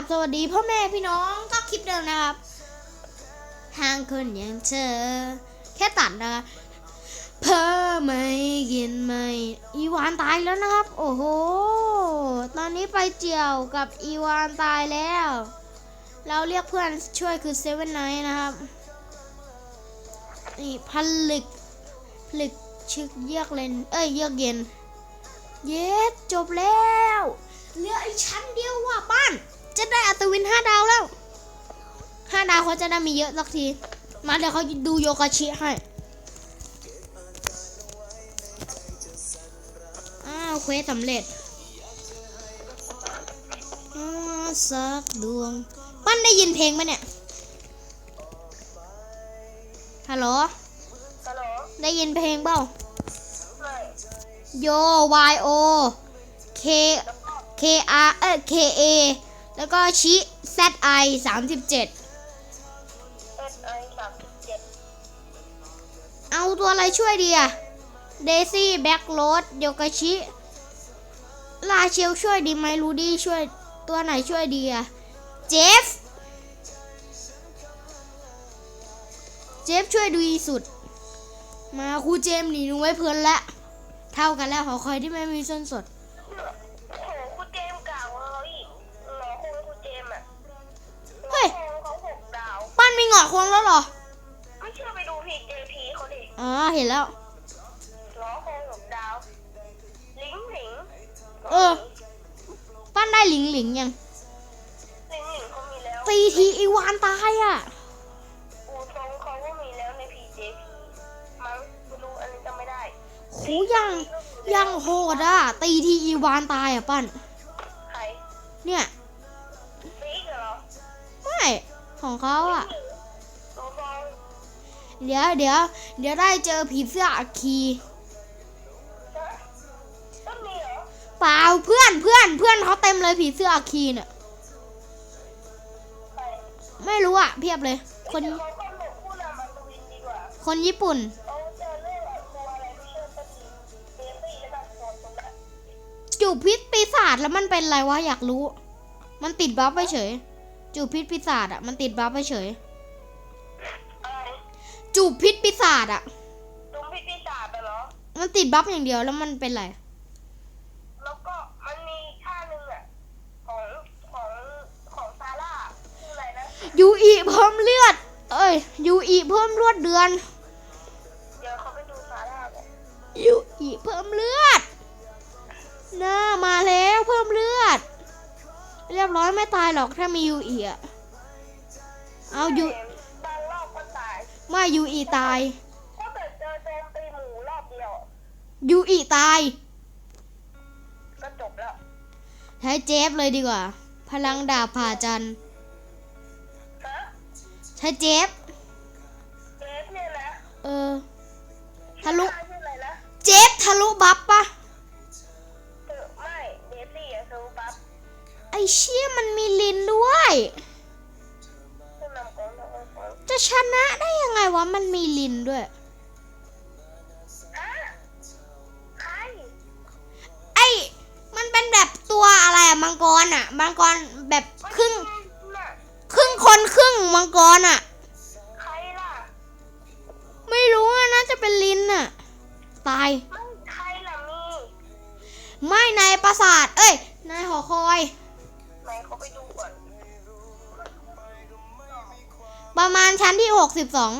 บสวัสดีพ่อแม่พี่น้องก็คลิปเดิมนะครับทางคนอย่างเธอ แค่ตัดนะเพ้อไม่กินไม่ อีวานตายแล้วนะครับ โอ้โห ตอนนี้ไปเจียวกับอีวานตายแล้ว เราเรียกเพื่อนช่วยคือเซเว่นไนท์นะครับ นี่ผลึกผลึกชึกเยือกเลนเอ้ยเยือกเย็น เย็ดจบแล้วเหลืออีกชั้นเดียวว่ะป้าน จะได้อัตวินห้าดาวแล้วห้าดาวเขาจะได้มีเยอะสักที มาเดี๋ยวเขาดูโยกาชิให้อ้าวเควสสำเร็จอ้าวสักดวง ปั้นได้ยินเพลงไหมเนี่ย ฮัลโหลฮัลโหลได้ยินเพลงเปล่าไม่โย Y O K K R เอ้ย K A แล้วก็ชิ Z I 37เอสไอสามสิบเจ็ดเอาตัวอะไรช่วยดีอะเดซี่แบ็กโรดโยกาชิ ลาเชลช่วยดีไหมรูดี้ช่วยตัวไหนช่วยดีอะเจฟ เจฟช่วยดีสุด มาครูเจมส์หนีหนูไว้เพลินละ เท่ากันแล้วหอคอยที่ไม่มีส้นสด วงแล้วเหรอไม่เชื่อไปดูพีเจพีเขาดิอ๋อเห็นแล้วหมอคงหกดาว ลิงหลิงเออ ปั้นได้หลิงหลิงยังลิงหลิงเขามีแล้วตีทีอีวานตายอะอูซงเขาก็มีแล้วในพีเจพีมั้งไม่รู้อันนี้จำไม่ได้โหยังยังโหดอะ ตีทีอีวานตายอะปั้นใครเนี่ยซีกเหรอไม่ของเขาอะโซฟอง เดี๋ยวเดี๋ยวเดี๋ยวได้เจอผีเสื้ออัคคีเปล่าเพื่อนเพื่อนเพื่อนเขาเต็มเลยผีเสื้ออัคคีเนี่ยไม่รู้อะเพียบเลย คนคนญี่ปุ่น จูบพิษปีศาจแล้วมันเป็นอะไรวะอยากรู้ มันติดบัฟไปเฉย จูบพิษปีศาจอะมันติดบัฟไปเฉย จูบพิษปีศาจอะตุ้มพิษปีศาจอะเหรอ มันติดบัฟอย่างเดียวแล้วมันเป็นไร แล้วก็มันมีท่าหนึ่งอะของของของซาร่าชื่ออะไรนะ ยูอีเพิ่มเลือด เอ้ย ยูอีเพิ่มเลือดเดือน เดี๋ยวเขาไปดูซาร่ากันยูอีเพิ่มเลือดน่ามาแล้วเพิ่มเลือด เรียบร้อยไม่ตายหรอกถ้ามียูอีอะเอายูบางรอบก็ตาย ไม่ยูอีตายถ้าเกิดเจอโจมตีหมูรอบเดียวยูอีตาย ก็จบแล้วใช้เจฟเลยดีกว่า พลังดาบผ่าจันทร์ฮะใช้เจฟ เจฟเนี่ยนะเออ ทะลุ ชื่ออะไรนะเจฟทะลุบัฟปะเออไม่เดซี่อะซูปั๊บไอเชี่ยมันมีลินด้วย ชนะได้ยังไงวะ มันมีลินด้วยฮะใครไอมันเป็นแบบตัวอะไรอะมังกรอะมังกรแบบครึ่งน่ะครึ่งคนครึ่งมังกรอะใครล่ะ ไม่รู้อะน่าจะเป็นลินอะตายไม่ใครล่ะมี ไม่ในปราสาท เอ้ย ในหอคอย ไหนเขาไปดูก่อน ประมาณชั้นที่หกสิบสอง